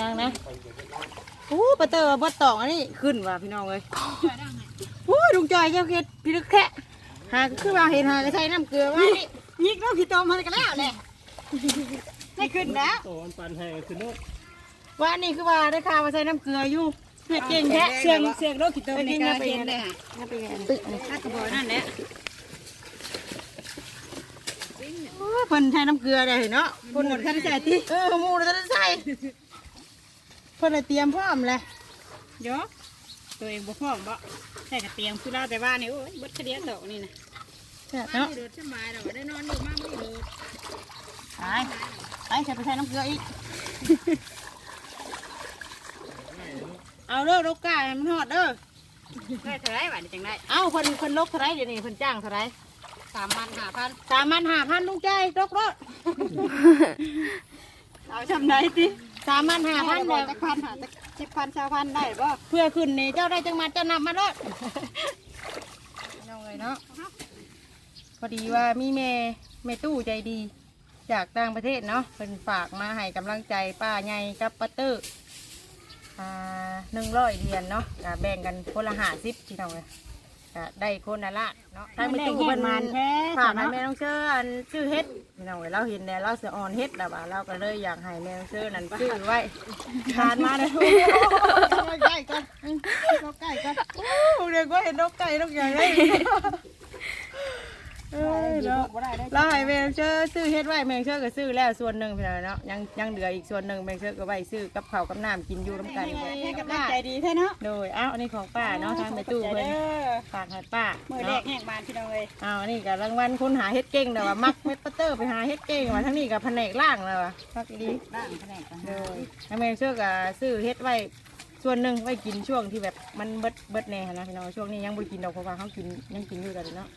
ยังนะโอ้ปะเตอร์บดตองอันนี้ขึ้นว่ะพี่น้องเลยโอ้ดุงจอยเจ้าเฮ็ดพี่ลึกแค่หาขึ้นมาเห็นหาก็ใช้น้ำเกลือว่านี่ยิกน้ำพี่ต้มมันก็แล้วแหละได้ขึ้นแล้วโตมันปันให้คือโน่นว่านี่คือว่าได้ข่าวว่าใช้น้ำเกลืออยู่เฮ็ดเก่งแท้เสียงเสียงโรคขี้ต้มในการเห็นเลยฮะน่าไปไงตึกน่ากระบอกนั่นแหละโอ้ยเพิ่นใช้น้ำเกลือได้เนาะคนหมดค่าใช้จ่ายที่เออหมูเราจะใส่ เพิ่นเลยเตรียมพร้อมเลยเดี๋ยวตัวเองบ่พร้อมบ่ใส่กระเตียงผู้เล่าแต่ว่านี่โอ้ยเบดกระเดียดดอกนี่นะแซ่บเนาะโดดสบายเราได้นอนอยู่มากไม่โดดไปไปใส่ไปใส่น้ำเกลืออีก เอาเด้อลูกกาให้มันหอดเด้อได้เท่าไรบาทจังได้เอาคนคนลกเท่าไรเดี๋ยวนี้คนจ้างเท่าไรสามพันห้าพันสามพันห้าพันลุงใจลกรถเอาจำได้ติ สามพันห้าพันเดียพันหาจักสิบพันชาวพันได้บ่เพื่อขึ้นนี่เจ้าได้จังมาเจ้านำมารถน้องเลยเนาะพอดีว่ามีเมเมตู้ใจดี จากต่างประเทศเนาะเป็นฝากมาให้กำลังใจป้าใหญ่กับป้าเตอร์อ่าหนึ่งร้อยเหรียญเนาะแบ่งกันคนละห้าสิบพี่น้องเลย ก็ได้คนละละเนาะทางเมตู้เป็นมันแท้ฝากให้แม่น้องเชื่ออันชื่อเฮ็ดพี่น้องเว้ยเราเห็นแล้วเราเสืออ่อนเฮ็ดแล้วว่าเราก็เลยอยากให้แม่น้องเชื่อนั่นชื่อไว้ทานมาเลยใกล้กันนกไก่กันโอ้เรียกว่าเห็นนกไก่นกใหญ่เลย เอ้ยเนาะบ่ได้ได้เราให้แม่น้องเชื่อซื้อเฮ็ดไว้แม่น้องเชื่อก็ซื้อแล้วส่วนหนึ่งพี่น้องเนาะยังยังเหลืออีกส่วนหนึ่งแม่น้องเชื่อก็ไว้ซื้อกับข้าวกับน้ำกินอยู่น้ำกันให้กำลังใจดีแท้เนาะโดยเอ้าอันนี้ของป้าเนาะทางแม่ตู้ใจเพิ่นเด้อฝากให้ป้ามือแรเนาะกแหกบานพี่น้องเลยอ้าวนี่กับรางวัลคนหาเฮ็ดเก่งแต่ว่ามักเม็ดปัตเตอร์ไปหาเฮ็ดเก่งว่าทั้งนี้กับแผนกล่างแล้วว่ะพักดีร่างแผนกกันเลยทำไมเชื่อกับซื้อเฮ็ดไว้ส่วนหนึ่งไว้กินช่วงที่แบบมันเบิดเบิดแน่หั้นนะพี่น้องช่วงนี้ยังบ่ได้กินดอกเพราะว่าเขากินยังกินอยู่กันเนาะ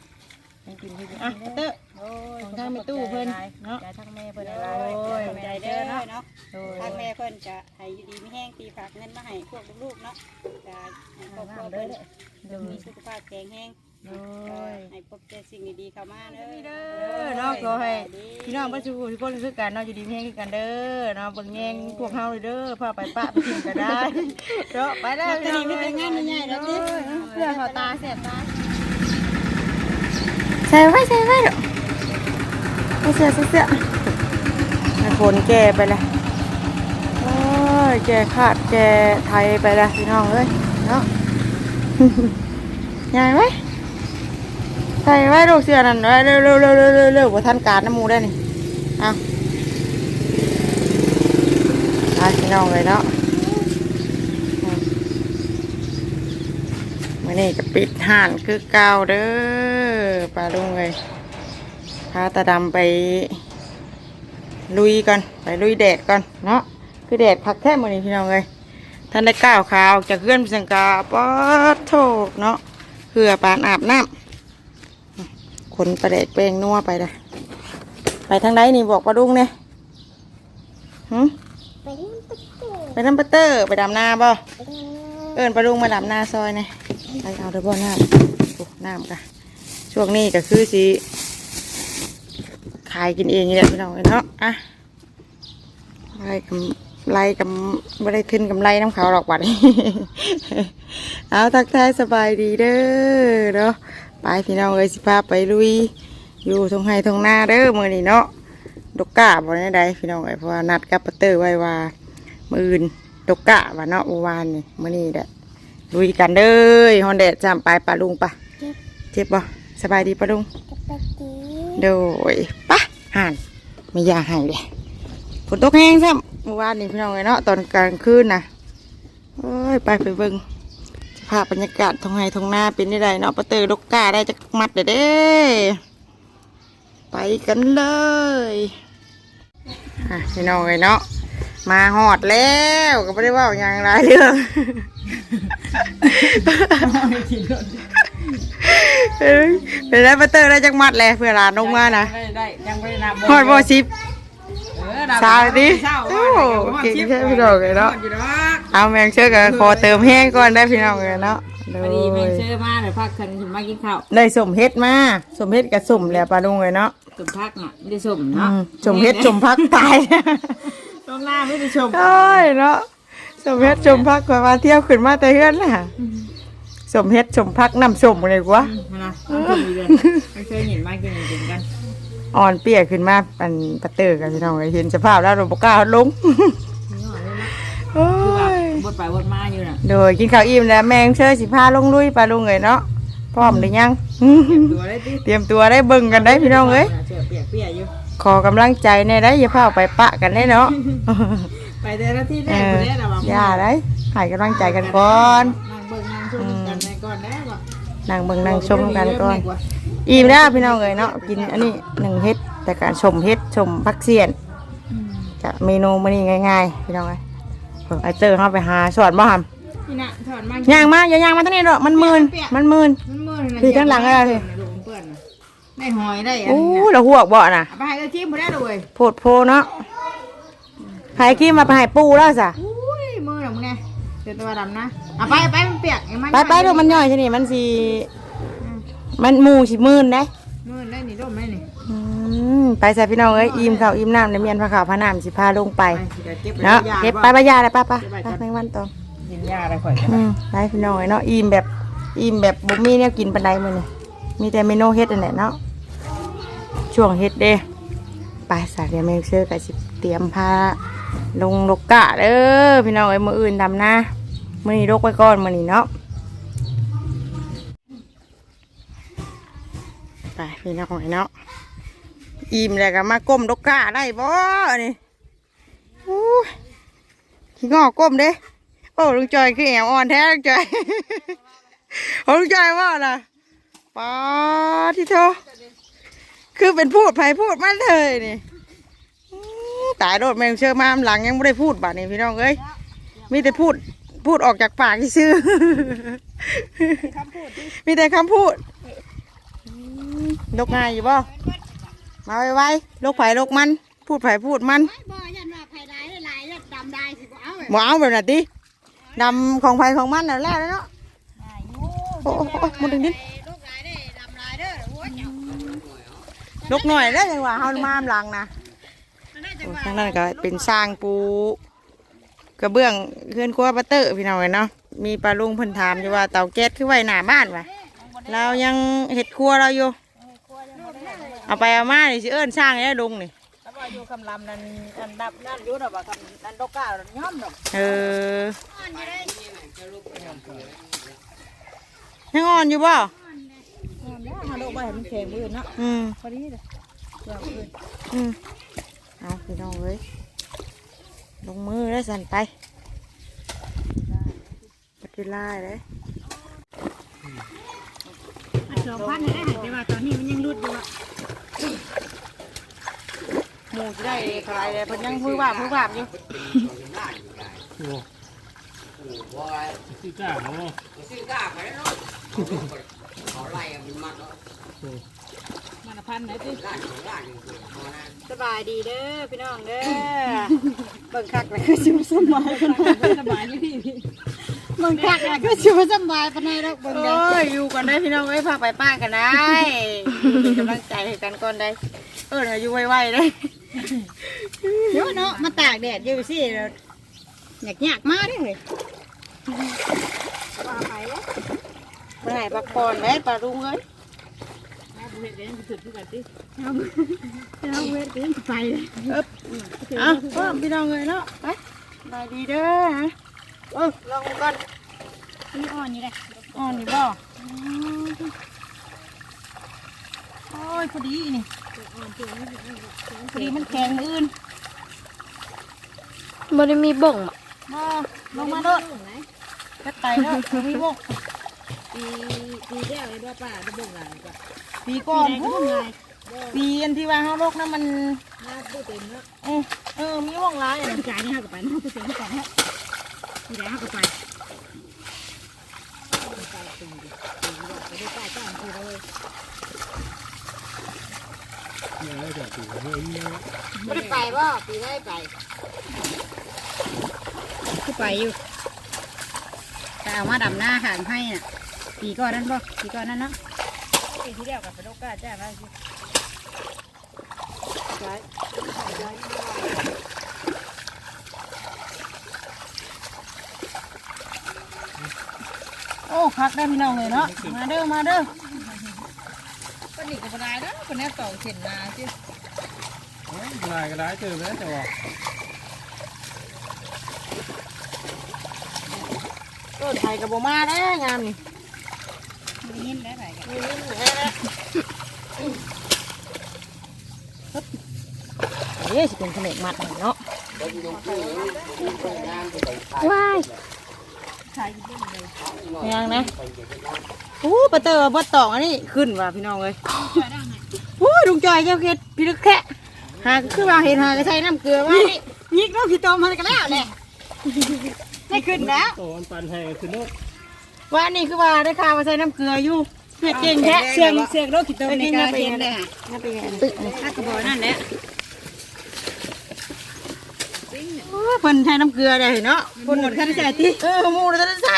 ยังกินอยู่อะปัตเตอร์ โอ้ยของทางแม่ตู้เพิ่นเนาะใจทั้งแม่เพิ่นโอ้โอ้ยยใจเด้อเนาะโดยทางแม่เพิ่นจะให้อยู่ดีไม่แห้งตีฝากเงินมาให้พวกลูกๆเนาะจะให้ครอบครัวเพิ่นโดยมีสุขภาพแข็งแรงโดย ให้พบเจอสิ่งดีๆเข้ามาเด้เด้ออเนาะขอให้ พี่น้องประชูทุกคนคือกันเนาะอยู่ดีมีแห้งคือกันเด้อเนาะเบิ่งแยงพวกเฮาเลยเด้อพาไปปะไปกินก็ได้เนาะไปแล้วตอนนี้มีแต่งานใหญ่ๆแล้วติเพื่อเขาตาเสียตา ใส่ไว้ใส่ไว้เด้อเอาเสื้อใส่เสื้อให้ฝนแก่ไปเละโอ้ยแก่ขาดแก่ไทยไปเละพี่น้องเอ้ยเนาะใหญ่ไหมใส่ไว้ลูกเสื้อนั่นไว้เร็วเร็วเร็วเร็วเร็วเร็วว่าทันการน้ำมูได้นี่เอาไปพี่น้องเลยเนาะมื่อนี้ก็ปิดห่านคือเก่าเด้อ ปลาลุงเลยพาตาดำไป ลุยก่อนไปลุยแดดก่อนเนาะคือแดดพักแท้มื่อนี้พี่น้องเลยท่านได้ก้าวขาวจากเคลื่อนไปสังกาป๊อดโถเนาะเพื่อปานอาบน้ำขนประเดดเปลงนัวไปเลยไปทางไหนนี่บอกปลาลุงเนี่ยหึไปน้ำปะเตอร์ไปดำนาบ่เอิญปลาลุงมาดับนาซอยเนี่ยไปเอาเดบอน้ำโอ้น้ำกะ ช่วงนี้ก็คือสิขายกินเองนี่แหละพี่น้องเอ้ยเนาะอะไล่กำไล่กำไม่ได้ขึ้นกำไรน้ำเขาหรอกบันเอาทักทายสบายดีเด้อเนาะไปพี่น้องเอ้ยสิพาไปลุย อยู่ทงไห้ทงหน้าเด้อมือนี้เนาะดกกาบ่ได้ใดพี่น้องเอ้ยเพราะว่านัดกับปเตอร์ไว้ว่ามื่นตกกะว่าเนาะเมื่อวานนี่มือนี้แหละลุยกันเด้อฮอนแดดจำไปปลาลุงปะเจ็บบ่ สบายดีปลาลุงโดยปะห่านไม่อยากให้เลยฝนตกแห้งซ้ำเมื่อวานนี่พี่น้องเอ้ยเนาะตอนกลางคืนน่ะโอ้ยไปไปเบิ่งสภาพบรรยากาศทงไห้ทงหน้าเป็นได้ไดเนาะปะเตอดกกาได้จักมัดเด้อเด้ไปกันเลยอะพี่น้องเอ้ยเนาะมาหอดแล้วก็ไม่ได้เว่าอย่างไรเรื่อง เอ้ยเป็นไรบัตเตอร์ได้จักมัดเลยเพื่อหลานลงมานะได้ได้ยังไม่ได้นับหอดบ่ชิปเออนับสาวดิเศร้าโอ้เก่งแค่พี่น้องเลยเนาะอยู่เนาะเอาแมงเชื่อกันขอเติมแห้งก่อนได้พี่น้องเลยเนาะโดพอดีแม่ยเชื่อมาเดี๋ยวพักกันถึงมากินข้าวได้สมเฮ็ดมาสมเฮ็ดกับสมแล้วปลาลุงเลยเนาะตุ่มพักน่ะไม่ได้สมอืเนาะมสมเฮ็ดสมพักตายพตรงหน้าไม่ได้ชมโอ้ยเนาะสมเฮ็ดสมพักกว่ามาเที่ยวขึ้นมาแต่เฮือนน่ะ สมเฮ็ดสมพักน้ำสมเลยกว่ามาละต้องเคยมีเลยไม่เคยเห็นมากกินจริงกันอ่อนเปียกขึ้นมาปันปะเตอร์กันพี่น้องเอ้ยเห็นสภาพแล้วเราบ่กล้าลงโอ้คือแบบยบดไปบดมาอยู่น่ะโดยกินข้าวอิ่มแล้วแมงเชยสิพาลงลุยปลาลุงเอ้ยเนาะพร้อมหรือยังตัวได้ดิเตรียมตัวได้เบิ่งกันได้พี่น้องเอ้ยเสือเปียกเปียกอยู่ขอกำลังใจแน่ได้อย่าพาไปปะกันได้เนาะไปแต่ละที่แรเอกไปอได้แต่ว่าอย่าได้ให้กำลังใจกันก่อน นั่งเบิ่งนั่งชมกันก่อนอิ่มแล้วพี่น้องเอ้ยเนาะกินอันนี้หนึ่งเฮ็ดแต่การชมเฮ็ดชมพักเสียนจะเมนูมื้อนี้ง่ายๆพี่น้องเอ้ยเพิ่งไอเตอร์เฮาไปหาสอนบ่หำนี่น่ะถอนมาย่างมาอย่าย่างมาทางนี้ดอกมันมืนมันมืนมันมือพี่ข้างหลังอะไรเปื้อนได้หอยได้อันโอ้นี้ยเราหวกบ่น่ะเอาไปให้ก็จิ้มบ่ได้เลยโพดโพเนาะหายกี้มาไปใหายปูแล้วสะ อุ้ยมือหนูมึงไง เดี๋ยวตัวดำนะเอาไปไปมันเปียกไอ้มันไปไปดูมันย่อยใช่นี่มันสีมันหมูสิมืนได้มือได้นี่ร่มได้นี่อืมไปใส่พี่น้องเอ้ยอิ่มข้าวอิ่มน้ำในเมียนพระขาวพระน้ำสิพาลงไปเดี๋ยวเก็บเนาะเก็บไปไปปะยาเลยป้าป้าไปแมงวันตองกินยาอะไรข่อยอืมไปพี่น้องเอ้ยเนาะอิ่มแบบอิ่มแบบบ่มีแนวกินปันใดมื้อนี่มีแต่เมนูเฮ็ดนั่นแหละเนาะช่วงเฮ็ดเด้ไปสาเดียวแมงเชื่อกับสิเตรียมพาลงลกกะเด้อพี่น้องเอ้ยมื้ออื่นดำนะ มื้อนี้ลกไว้ก่อนมื้อนี้เนาะไปพี่น้องเอ้ยเนาะอิ่มแล้วก็มาก้มลกกะได้บ่นี่อู้ขี้งอก้มเด้โอ้ลุงจอยคือแอวอ่อนแท้ลุงจอยลุงจอยว่าล่ะป๊าที่โทคือเป็นพูดไผพูดมันเลยนี่ตายโดดแมงเชื่อมาอำหลังยังไม่ได้พูดบ่านี่พี่น้องเอ้ยมีแต่พูด พูดออกจากปากที่ซื้อมีแต่คำพูดอื้อลกง่ายอยู่บ่มาไวๆลกไผ่ลกมัน พูดไผ่พูดมันบ่ยันว่าไผ่ลายลายดำได้สิบ่เอาหมเอาแบบนั้นดินำของไผ่ของมันแล้วแล้วเนาะโอ้โหโอ้โหหมดดึงดิลูกลายได้ดำลายเด้อโอ้ยเจ้าลกหน่อยแล้วยังว่าเฮามาอำหลังนะน่าจะโอ้ว่าทางนั้นก็เป็นสร้างปู กระเบื้องเพื่อนครัวบัตเตอร์พี่น้องเอ้ยเนาะมีปลาลุงเพิ่นถามอยู่ว่าเตาแก๊สคือไว้หน้าบ้านวะเรายังเห็ดครัวเราอยู่เอาไปเอามานี่สิเอิ้นสร้างให้ได้ลุงนี่แล้วว่าอยู่คำลำนั่นอันดับนั่นอยู่ดอกว่าคำนั่นดอกก้าย่อมดอกเออยังอ่อนอยู่บ่ย่อมแล้วฮาโลกบ่ให้มันแข็งมือเนาะอืมพอดีเลยเกือบเลยอืมเอาพี่น้องเอ้ย ลงมือแล้วสั่นไปปฏิลาเลยสองพันได้แต่ว่าตอนนี้มันยังรุดอยู่อะหมูจะได้ใครเลยเพิ่นยังมือวาบมือวาบอยู่ซื้อกล้าเขาบ่มัน พันไหนติสบายดีเด้อพี่น้องเด้อเบิ่งคักเลยคือชิวสบายกันสบายนี่พี่เบิ่งคักเลยคือชิวสบายปานใดดอกเบิ่งโอ้ได้ยอยู่กันได้พี่น้องเอ้ยพาไปป้ากันได้เป็นกำลังใจให้กันก่อนได้เอออยู่ไวๆได้เดี๋ยวเนาะมาตากแดดอยู่สิอยากยากมากเลยว่าไปแล้วเมื่อไหร่พักผ่อนได้ปลาลุงเอ้ย เอาเวทเดินไปสุดที่กันสิเอาเอาเวทเดินไปเลยเอ๊บเอะพ่อพี่น้องเอ้ยเนาะไปสบายดีเด้อฮะเออลองก่อนนี่อ่อนอยู่เลยอ่อนนี่บ่โอ้ยพอดีนี่พอดีมันแข็งมืออื่นบ่ได้มีบ่งมาลงมาโดดก็ไตแล้วมีบ่ ปีปีเดียวเลยว่าป้าจะบ่งหลายกว่าปีก่อนปีไหก็บ่งหลายปีอันที่ว่าเฮาโรคนั้นมันมาพูดเต็มแล้วเออเออมีว่องร้ายปีอะกายนี่ห้ากับไปนะพูดเต็มที่กันฮะปีไหนห้ากับไปไปดูใต้ก้านคือเลยเนี่ยแล้วจะถือเฮ้ยเนี่ยไม่ได้ไปบ่ปีได้ไปคือไปอยู่แต่เอามาดำหน้าหางให้น่ะ ปีก่อนนั่นบ่ปีก่อนนั่นเนาะปีที่แล้วกับพะโลกาแจ้งแล้สิโอ้คักได้พี่น้องเลยเนาะมาเด้อมาเด้อปนิกกับปนายเนาะปนี้ต่อเข็นมาสิปนายก็ได้เจอแล้วแต่ว่าต้นไทยกับโบมาได้งามนี่ มีหินได้ไหมกันมีหินได้แล้วเอ้ยสิเป็นขนมมัดหน่อยเนาะว้ายยังนะโอ้ปะเตอร์บัดตองอันนี้ขึ้นว่ะพี่น้องเลยโอ้ดุงจอยเจ้าเค็ดพี่ลึกแค่หาคือว่าเห็นหากระใช้น้ำเกลือว่านี่ยิกน้องพี่โตมันกันแล้วเนี่ยได้ขึ้นแล้วโตอันปันให้คือโน้ต ว่านี่คือว่าได้ข่าวว่าใส่น้ำเกลืออยู่เผ็ดเก่งแท้เสียงเสียงโรคกิโตในการเห็นเลยค่ะน่าเป็นไงตึกน่ากระบอกนั่นแหละโอ้ยเพิ่นใช้น้ำเกลือได้เนาะเพิ่นหมดค่าใช้จ่ายที่เออหมูเราจะใส่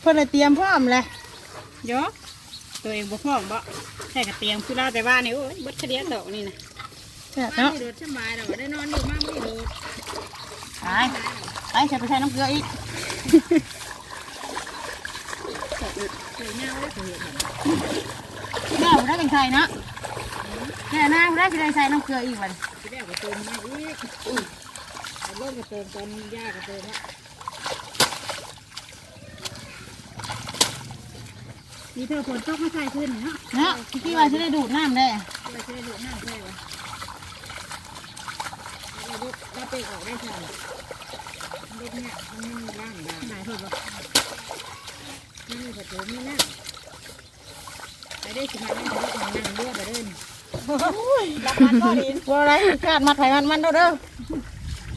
เพิ่นเลยเตรียมพร้อมเลยเยอะตัวเองบ่พร้อมบ่ใส่กระเตียงคือเราแต่ว่านี่โอ้ยเบดเฉลี่ยดอกนี่นะเนาะไม่โดดสบายเราได้นอนอยู่มากไม่โดดไปไปใส่ไปใส่น้ำเกลืออีก สวยงามเลยตัวเห็น แม่ผมได้เป็นใครเนาะแม่หน้าผมได้เป็นใส่น้ำเกลืออีกวันที่แรกก็เติมมาอีกเอาเริ่มก็เติมตอนยากก็เติมละมีเธอฝนตกมาใส่ขึ้นเนาะเนาะพี่ว่าจะได้ดูดน้ำได้เราจะได้ดูน้ำใช่ไหมเราดูเราเปกออกได้ใช่เด็กเนี่ยมันไม่มีร่างได้หลายคนบอก ไม่มีประตูมีน้ำไปได้สิมาได้เถอะนั่งเรือไปเดินรักมันก็ดีบัวอะไรกาดมัดไผ่มันมันเด้อเด้อ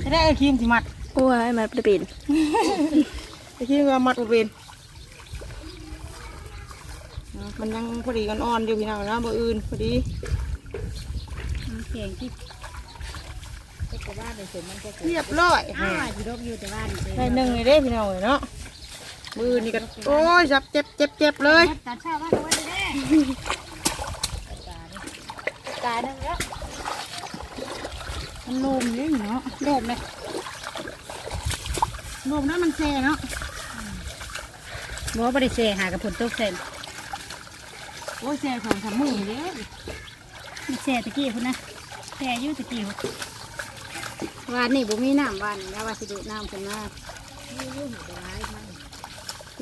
จะได้ไอ้ครีมสิมัดโอ้ยมันเป็นไอ้ครีมก็มัดอุเบนมันยังพอดีกันอ่อนอยู่พี่น้องนะบ่อื่นพอดีเสียงที่เรียบร้อยอ้าวที่รบอยู่แต่ว่านได้หนึ่งเลยเด้พี่น้องเนาะ มือนี่ก็โอ้ยจับเจ็บเจ็บเจ็บเลยตัดชาว่าเอาไว้ได้ตาหนึ่งแล้วมันลมเลยเนาะโดดเลยลมนั้นมันแซ่เนาะบอกว่าบริเซหากับผลตกเส้นโอ้ยแซ่สองสามมือเลยมีเซตะกี้คุณนะเซอยู่ตะกี้วานนี่บุมีน้ำวานแล้วว่าสิดูน้ำขึ้นมา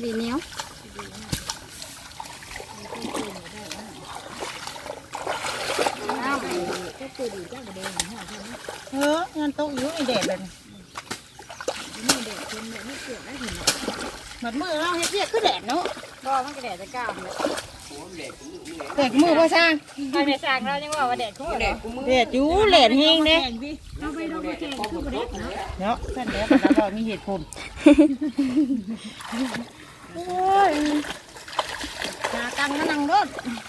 ดีเหนียวน้ำเออเงินโต๊ะอยู่ในแดดเลยบัดมือเราเฮ็ดเรียกคือแดด เนาะก็มันกระแดดจะก้าวเลยแดดมือพ่อช่างภายในสางเรายังว่าว่าแดดคู่เหรอแดดอยู่แดดแห้งเด้เอาไปดูแกงคู่ประเด็ดเนาะเนาะท่านเดี๋ยวเราบอกมีเหตุผลโอ้ยหาตังค์ก็นั่งรถ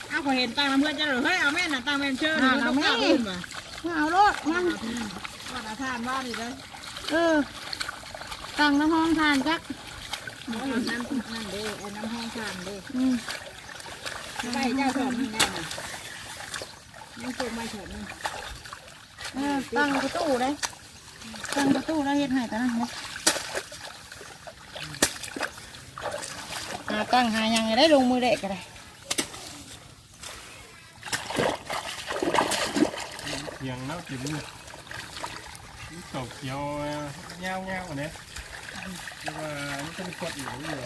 เอาพอเห็นตังค์เพื่อนจะหรือเฮ้ยเอาแม่น่ะตังค์แม่เชื่อหาเอาแม่มาเอารถมันว่าอาทานว่าดีเลยเออตังค์น้ำห้องทานจักน้ำน้ำนั่นเด้เอาน้ำห้องทานเด้อืมไปเจ้าสอนนี่แน่น่ะยังเก็บมาเถิดนี่ เออตั้งประตูได้ตั้งประตูได้เฮ็ดให้ตอนนั้นเลยหาตั้งหายังไงได้ลงมือเด็กก็ได้เขียงแล้วกินนี่ตกเขียวเงาเงาอันนี้เรียว่านี่เป็นกดอยู่อยู่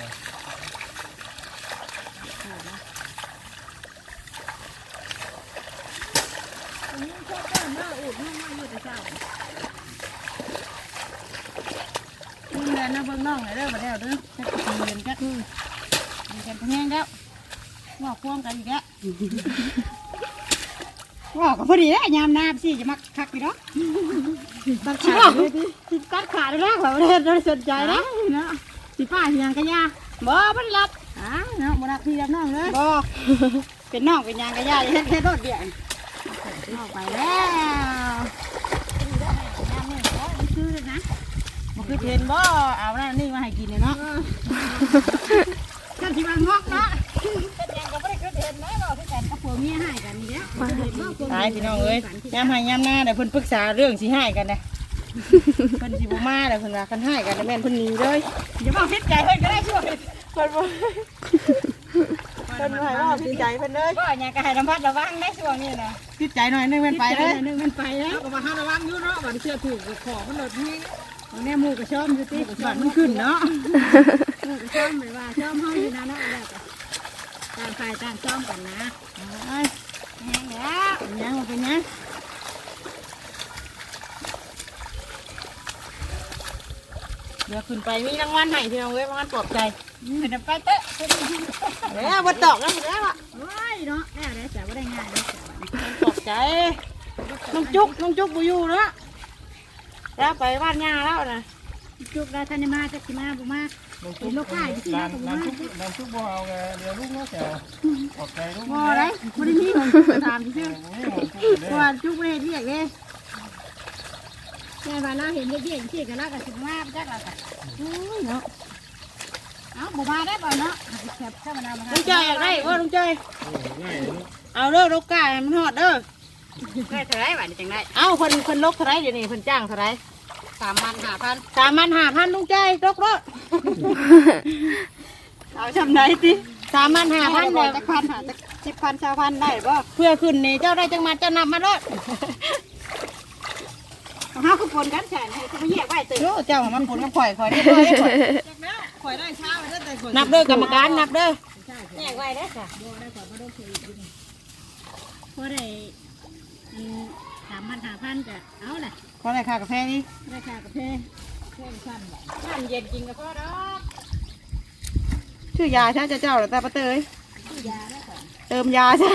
อะมึงเดินนะเบิ่งน้องหน่อยเด้อมาแล้วเด้อจะตีเรียนจักอืมมีกันพะแงงแล้วว่าควงกันอีกแล้วว่าก็พอดีแล้วยามน้ำสิจะมักคักพี่เนาะตัดขาดเลยดิตัดขาดแล้วแบบเด็ดเราสนใจนะเนาะสิป้าเฮียงกันยาบ่ไม่ได้รับอ้าวเนาะบ่รับพี่รับน้องเลยบ่เป็นน้องเป็นยางกระยาเฮ็ดแค่รถเดียวออกไปแล้ว คือนะ มัน คือเทนบ่เอาแล้วนี่มาให้กินเลยเนาะกันที่มันงอกเนาะเป็นยังก็บ่ได้คือเห็นนะบ่คือกันกับผัวเมียให้กันนี่แหละตายพี่น้องเอ้ยยามให้ยามหน้าเดี๋ยวเพิ่นปรึกษาเรื่องสิให้กันนะเพิ่นสิบ่มาแล้วเพิ่นว่าคันให้กันแม่นเพิ่นหนีเลยอย่าบอกพิษใจเพิ่นก็ได้ช่วยเพิ่นบ่เพิ่นว่าว่าผิดใจเพิ่นเลยก็อยากให้ระมัดระวังในช่วงนี้นะผิดใจหน่อยนึงแม่นไปเลยนึงมันไปแล้วก็มาห้าระวังอยู่เนาะบัดเชื่อถูกขอมันหลดนี่ของ แน่หมูกระชอมอยู่ติบัดมันขึ้นเนาะหมูกระชอมหรือว่าชอมเฮาอยู่นะเนาะแล้วก็ต่างฝ่ายต่างชอมกันนะไอ้แห้งแล้วเป็นหยังบ่เป็นหยังเดี๋ยวขึ้นไปมีรางวัลให้พี่น้องเอ้ยรางวัลปลอบใจเพิ่นไปเตะเพิ่นแล้วบ่ตอกแล้วแล้วอะว้ายเนาะแน่ได้แต่บ่ได้ง่ายเลยปลอบใจน้องจุกน้องจุกบ่อยู่เนาะ แล้วไปบ้านย่าแล้วนะจุกได้ท่านได้มาจักสิมาบ่มาร้านร้านชุบร้านชุบบ่เอาไงเดี๋ยวลูกเนาะแถวขอบใจลูกบ่ได้บ่ได้มีของจุกไปตามซื่อนี่หมดทุกๆเพเลราะว่ายจุกบ่ได้เรียกเด้แม่ว่าเราเห็นเด็กๆที่กันแล้วก็สิมาจักแล้วก็โอ้ยเนาะเอ้าบ่มาได้บ่เนาะแคบธรรมดามาลุงใจอยากได้บ่ลุงใจง่ายลูกเอาเด้อลูกกาให้มันฮอดเด้อ ได้เท่าไหร่บาทจังได้เอ้าเพิ่นเพิ่นลกเท่าไหร่เดี๋ยวนี้เพิ่นจ้างเท่าไหร่สามพันห้าพันสามพันห้าพันลุงใจลกเด้อเอาชำไหนติสามพันห้าพันได้เด้อจักพันหาจักสิบพันชาวพันได้บ่เพื่อขึ้นนี่เจ้าได้จังมาเจ้านับมาเด้อของเฮาคือปนกันใช่ไหมคือมาแยกไว้ตึกโอ้เจ้ามันผลกับข่อยข่อยได้ข่อยได้ข่อยข่อยได้เช้าไปได้แต่ข่อยนับเด้อกรรมการนับเด้อแยกไว้ได้ค่ะบ่ได้ พันห้าพันก็เอาแหละขอได้ค่ากาแฟนี่ได้ค่ากาแฟแค่สั้นบ่สั้นเย็นกินก็พอดอกชื่อยาใช่เจ้าเจ้าหรือตาปะเตยซื้อยาได้ก่อนเติมยาใช่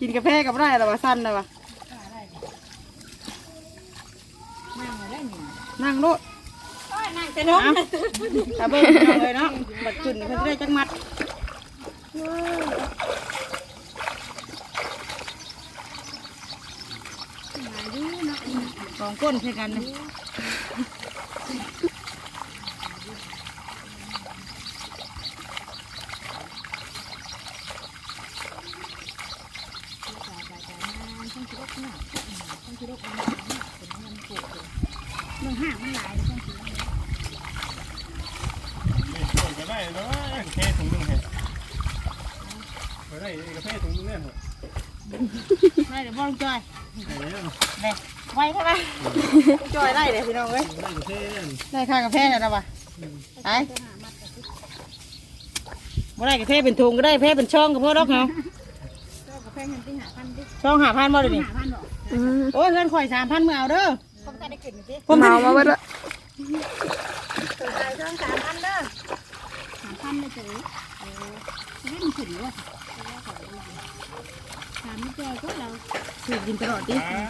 กินกาแฟกับได้หรอวะสั้นหรอวะได้นั่งได้หนึ่งนั่งโลดโอ้ยนั่งแต่นมตาเบิ้งพี่น้องเลยเนาะบัดขึ้นเพิ่นจะได้จังมัด มาดูเนาะ สองก้นใช่กันนะมึงห่างมันหลายต้องถือนี่ส่วนก็ได้เนาะกาแฟถุงนึงเห็นก็ได้กาแฟถุงนึงเนี่ยได้เดี๋ยวบ่ลุงจอย ได้แล้วได้ไวเท่าไหร่จอยได้เดี๋ยพี่น้องเอ้ยได้กาแฟเนี่ยได้ค่ากาแฟแล้วนะวะไปบ่ได้กาแฟเป็นถุงก็ได้แฟเป็นช่องก็พอดอกเหรกเนาพันดิช่องหาพันบ่เดี๋ยวนี้หนบอกอืมโอ้ยเงินข่อยสามพันเมื่อเอาเด้อผมเมามาเบิดละสนใจช่องสามพันเด้อสามพันเลยจ้ะเออไม่มันขึ้นหรือวะสามไม่เจอก็เราถือกินตลอดดิอ่า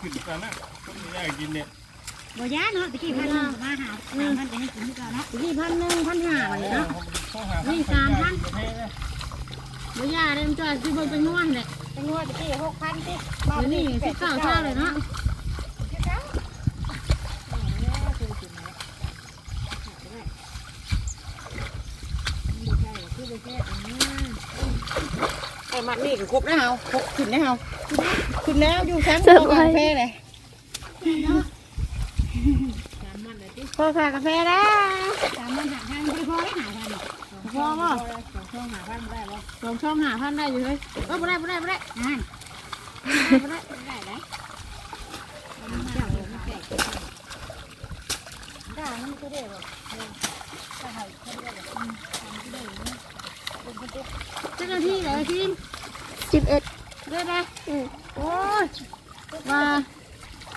ขึ้นกันนะอยากกินเนี่ยบ่ยาเนาะตะกี้พันมาหาสามพันจะให้กินที่เราเนาะนี่พันหนึ่งพันห้าเลยเนาะข้อหานี่สามพันกาแฟเนี่ยบ่ยาเลยมันจอยซื้อเบิ่งเป็นนวลเลยเป็นงวดตะกี้หกพันดิเดี๋ยวนี้สิบเก้าเช้าเลยเนาะ ไอ้มัดนี่ ก็ครบแล้วเฮาครบขึ้นแล้วเฮาขึ้นแล้วอยู่แคมป์พอกาแฟเลยสามพันเลยดิพอค่ากาแฟแล้วสามพันหาพันไม่พอได้หาพันพอบ่สองช่องหาพันได้บ่สองช่องหาพันได้อยู่เฮ้ยเออบ่ได้บ่ได้บ่ได้นั่นไม่ได้ไม่ได้ได้เจ้าไม่แตกได้มันก็ได้บ่ถ้าให้เขาได้บ่ทำก็ได้เนาะเจ้าหน้าที่เหรอทีม สิบเอ็ดได้ไหมโอ้ยมา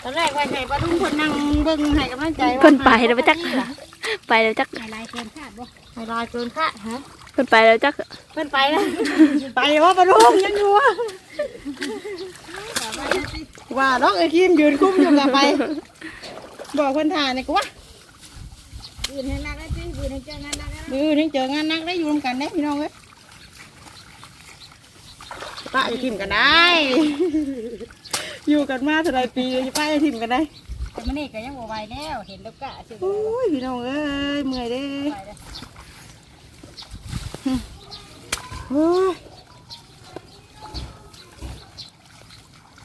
ตอนแรกว่าไงปลาดุงคนนั่งเบิ่งให้กำลังใจว่าเพิ่นไปแล้วไปจักไปแล้วจักหลายเกินคาดบ่ให้ลายเกินคาดฮะเพิ่นไปแล้วจักเพิ่นไปแล้วไปว่าปลาดุงยังอยู่วะว่าน้องไอ้คิมยืนคุ้มอยู่กับไป บอกคนถ่ายนี่กูว่ายืนให้นักได้สิยืนให้เจ้านั้นนักได้มือนี่เจองานนักได้อยู่ร่วมกันได้พี่น้องเอ้ย ป้าจะทิมกันได้ อยู่กันมาเท่าไรปีจะป้าจะทิมกันได้แต่มันนี่ก็ยังบ่ไหวแล้วเห็นแล้วกะสิโอ้ยพี่น้องเอ้ยเมื่อยเด้โอ้ย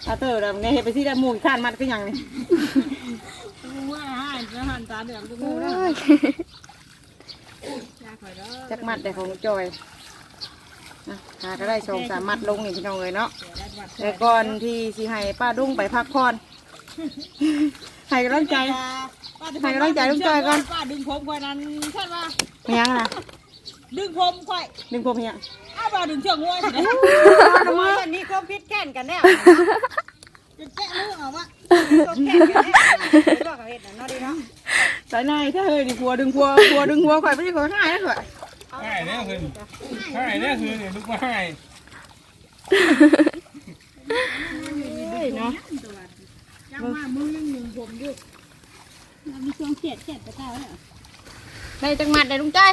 อาเตอร์ดำไงเห็นไปที่ดำมูกท่านมัดก็ยังนี่แล้วหันตาเหลืองกูงูแล้วยาข่อยแล้วจักมัดแต่ของจอย นะหาก็ได้สองสามมัดลงนี่พี่น้องเลยเนาะเสียได้วัดแต่ก่อนที่สิให้ป้าดุ้งไปพักผ่อนให้กำลังใจ ให้กำลังใจลูกจอยก่อน ป้าดึงผมควายนั้นใช่ป่ะไม่ยังนะดึงผมควายดึงผมเนี่ยอ้าวป้าดึงเชือกงวยสิเนี่ยทำไมอันนี้เขาพิษแก่นกันแน่จะแกะมือออกวะเขาแก่นกันแน่บอกกับเห็ดน่ะเนาะดีเนาะสายนายถ้าเฮ้ยดิพัวดึงพัวพัวดึงพัวข่อยไม่ใช่ข่อยง่ายนะข่อย ง่ายเนี่ยคือง่ายเนี่ยคือเนี่ยลูกว่าง่ายเฮ้ยเนาะจังว่ามือยังหนึ่งผมอยู่มีช่วงเจ็ดเจ็ดไปเก้าเนี่ยได้จังหมัดได้ลุงใจาย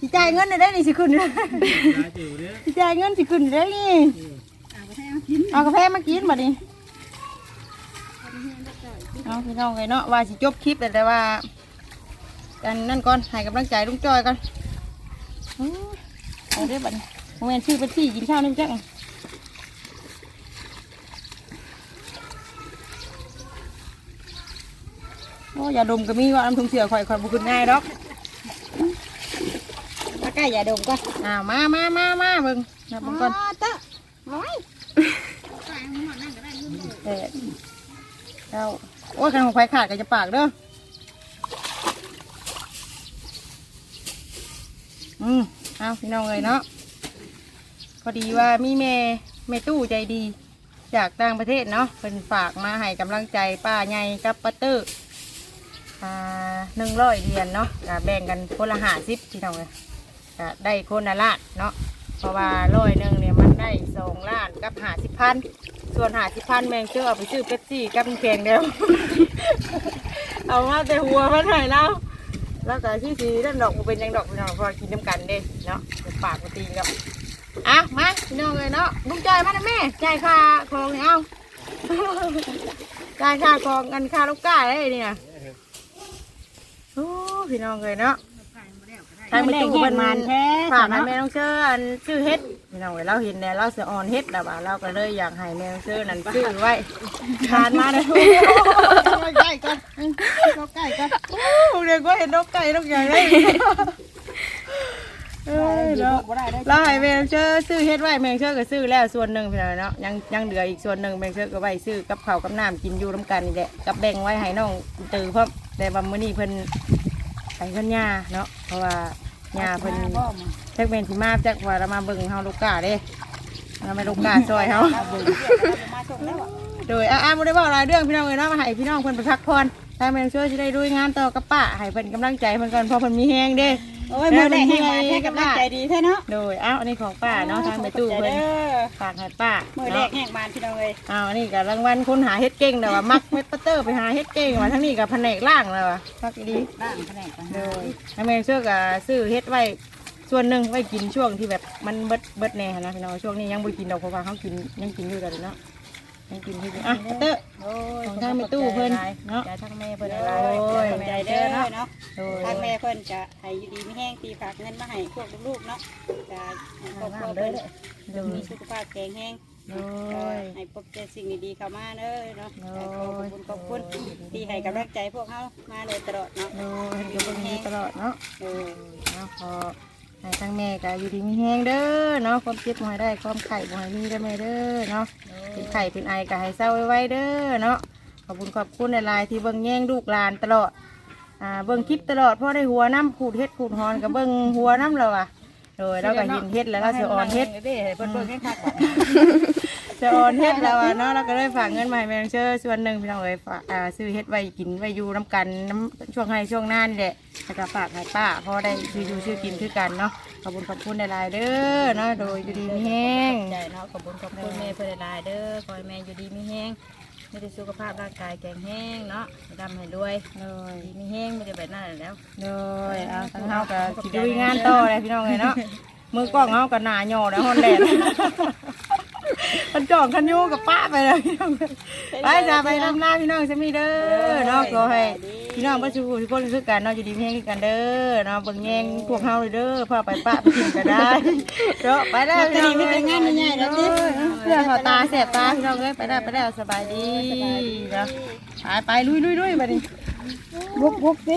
สิจ่ายเงินได้ได้นี่สิขึ้นเลยได้จิ๋วเนี่ยสิจ่ายเงินสิขึ้นได้นี่อ่าไปให้เอากินเอากาแฟมากินบัดนี้เอาพี่น้องเลยเนาะว่าสิจบคลิปแต่แต่ว่ากันนั่นก่อนให้กำลังใจลุงจอยก่อนอื้อ เอาเด้อบัดนี้โมเมนชื่อเป็นที่กินข้าวนี่จังโอ้อย่าดมก็มีว่าน้ำทุ่งเสือข่อยข่อยบุขึ้นง่ายดอกมาใกล้อย่าดมก่อนอ้าวมามามามาเบิ่งนับเบิ่งก่อนเตะน้อยแปดเก้าโอ้ยกันของไฟขาดก็จะปากเด้อ อืมเอาพี่น้องเลยเนาะพอดีว่ามีเมเมตู้ใจดี จากต่างประเทศเนาะเป็นฝากมาให้กำลังใจป้าใหญ่กับป้าเตอร์อ่าหนึ่งร้อยเหรียญเนาะก็แบ่งกันคนละห้าสิบพี่น้องเลยก็ได้คนละล้านเนาะเพราะว่าร้อยหนึ่งเนี่ยมันได้สองล้านกับห้าสิบพันส่วนหาสิพันแมงเชื่อเอาไปซื้อเป๊ปซี่กับน้ำแข็งเดียว เอามาแต่หัวมันหน่อยแล้ว แล้วแต่ที่สีด้านดอกมันเป็นยังดอกพี่น้องพอกินน้ำกันเด้เนาะปากมาตีกับอะมาพี่น้องเลยเนาะลุงจอยมานะแม่จ่ายค่าของเนี่ยเอาจ่ายค่าของกันค่าลูกก้าได้เนี่ยโอ้พี่น้องเลยเนาะ ทางไปตู้เป็นมันแท้ฝากให้แม่น้องเชื่ออันชื่อเฮ็ดพี่น้องเว้ยเราเห็นแล้วเราเสืออ่อนเฮ็ดแล้วว่าเราก็เลยอยากให้แม่น้องเชื่อนั่นชื่อไว้ทานมาเลยใกล้กันใกล้กันโอ้เดี๋ยวก็เห็นนกไก่นกใหญ่เลยเอ้ยเนาะเราให้แม่น้องเชื่อซื้อเฮ็ดไว้แม่น้องเชื่อก็ซื้อแล้วส่วนหนึ่งพี่น้องเนาะยังยังเหลืออีกส่วนหนึ่งแม่น้องเชื่อก็ไว้ซื้อกับข้าวกับน้ำกินอยู่น้ำกันนี่แหละกับแบ่งไว้ให้น้องตือเพราะแต่บำมื้อนี้เพิ่น ไปเพิ่นย่าเนาะเพราะว่าย่าเพิ่นจักเป็นสิมาจักว่าเรามาเบิ่งเฮาลูกกาเด้เราไม่ลูกกาซอยเฮามาส่งแล้วอะโดยอ้าบ่ได้บอกหลายเรื่องพี่น้องเอ้ยเนาะมาให้พี่น้องเพิ่นไปพักผ่อนถ้าแม่นช่วยสิได้ดูงานต่อกับป้าให้เพิ่นกำลังใจเพิ่นก่อนเพราะเพิ่นมีแฮงเด้ โอ้ยมือได้แห้งมาแค่กับน้ำใจดีแท้เนาะโดยอ้าวอันนี้ของป้าเนาะทางแม่ตู้เพิ่นเด้อฝากให้ป้ามือแรเนาะกแห้งบานพี่น้องเลยอ้าวอันนี้ก็รางวัลคนหาเฮ็ดเก่งแต่ว่ามักเม็ดปัตเตอร์ไปหาเฮ็ดเก่งว่าทั้งนี้ก็แผนกล่างแล้วอะพักดีบ้างแผนกกันโดยให้แม่ช่วยก็ซื้อเฮ็ดไว้ส่วนหนึ่งไว้กินช่วงที่แบบมันเบิดเบิดแน่หั้นนะพี่น้องช่วงนี้ยังบ่กินดอกเพราะว่าเขากินยังกินอยู่กันเนาะยังกินที่อะปัตเตอร์โอ้ยของทางแม่ตู้เพิ่นเนาะใจทั้งแม่เพิ่นโอ้ยใจเด้อเนาะ โดย ทางแม่เพิ่นจะให้อยู่ดีไม่แห้งตีฝากเงินมาให้พวกลูกๆเนาะจะให้ครอบครัวเพิ่นโดยมีสุขภาพแข็งแรง โดก็ยให้พบเจอสิ่งดีๆเข้ามาเด้อเนาะโอ้ขอบคุณขอบคุณที่ให้กำลังใจพวกเขามาเลยตลอดเนาะโดยเห็นกับเบิ่งอยู่ตลอดเนาะ เออเนาะพอให้ทางแม่ก็อยู่ดีมีแฮงเด้อเนาะความเจ็บบ่ให้ได้ความไข่บ่ให้มีได้อแม่เด้อเนาะเป็นไข่เป็นไอก็ให้เศร้าไว้ๆเด้อเนาะขอบคุณขอบคุณในลายๆที่เบิ่งแย่งลูกหลานตลอด อ่าเบิ่งคลิปตลอดเพราะได้หัวน้ำขูดเฮ็ดขูดหอนกับเบิ่งหัวน้ำเราอะโดยเราก็เห็นเฮ็ดแล้วเราจะอ่อนเฮ็ด เด้เพิ่นเบิ่งให้คักจะโอนเฮ็ดแล้วอะเนาะเราก็เลยฝากเงินมาให้แม่น้องเชื่อส่วนหนึ่งพี่น้องเอ้ยฝากอ่าซื้อเฮ็ดไว้กินไว้อยู่น้ำกันน้ำช่วงให้ช่วงหน้านี่แหละแล้วก็ฝากให้ป้าเพราะได้ซื้ออยู่ซื้อกินคือกันเนาะขอบคุณขอบคุณในลายๆเด้อเนาะโดยอยู่ดีมีแห้ง ใจเนาะขอบคุณขอบคุณแม่เพื่อนหลายๆเด้อขอให้แม่อยู่ดีมีแห้ง ไม่ได้สุขภาพร่างกายแข็งแรงเนาะให้ดำให้ด้วยโดยดีมีแห้งไม่ได้แบบนั้นแล้วโดยเอาทั้งเฮาก็สิดูงานต่อเลยพี่น้องเอ้ยเนาะมือกล้องเฮาก็หน้าหย่อแล้วฮอนแลนด์คันจ่องคันยูกับป้าไปเลยพี่น้องไปจ้าไปน้ำหน้าพี่น้องจะมีเด้อเนาะก็ให้ พี่น้องก็ชูทุกคนคือกันเนาะอยู่ดีเพียงกันเด้อเนาะเบิ่งแยงพวกเฮาเลยเด้อพาไปปะไปกินก็ได้เด้อไปได้พี่น้องเพื่อเขาตาแสบตาพี่น้องเอ้ยไปได้ไปได้สบายดีเนาะไปไปลุยลุยลุยไปดิบุกบุกดิ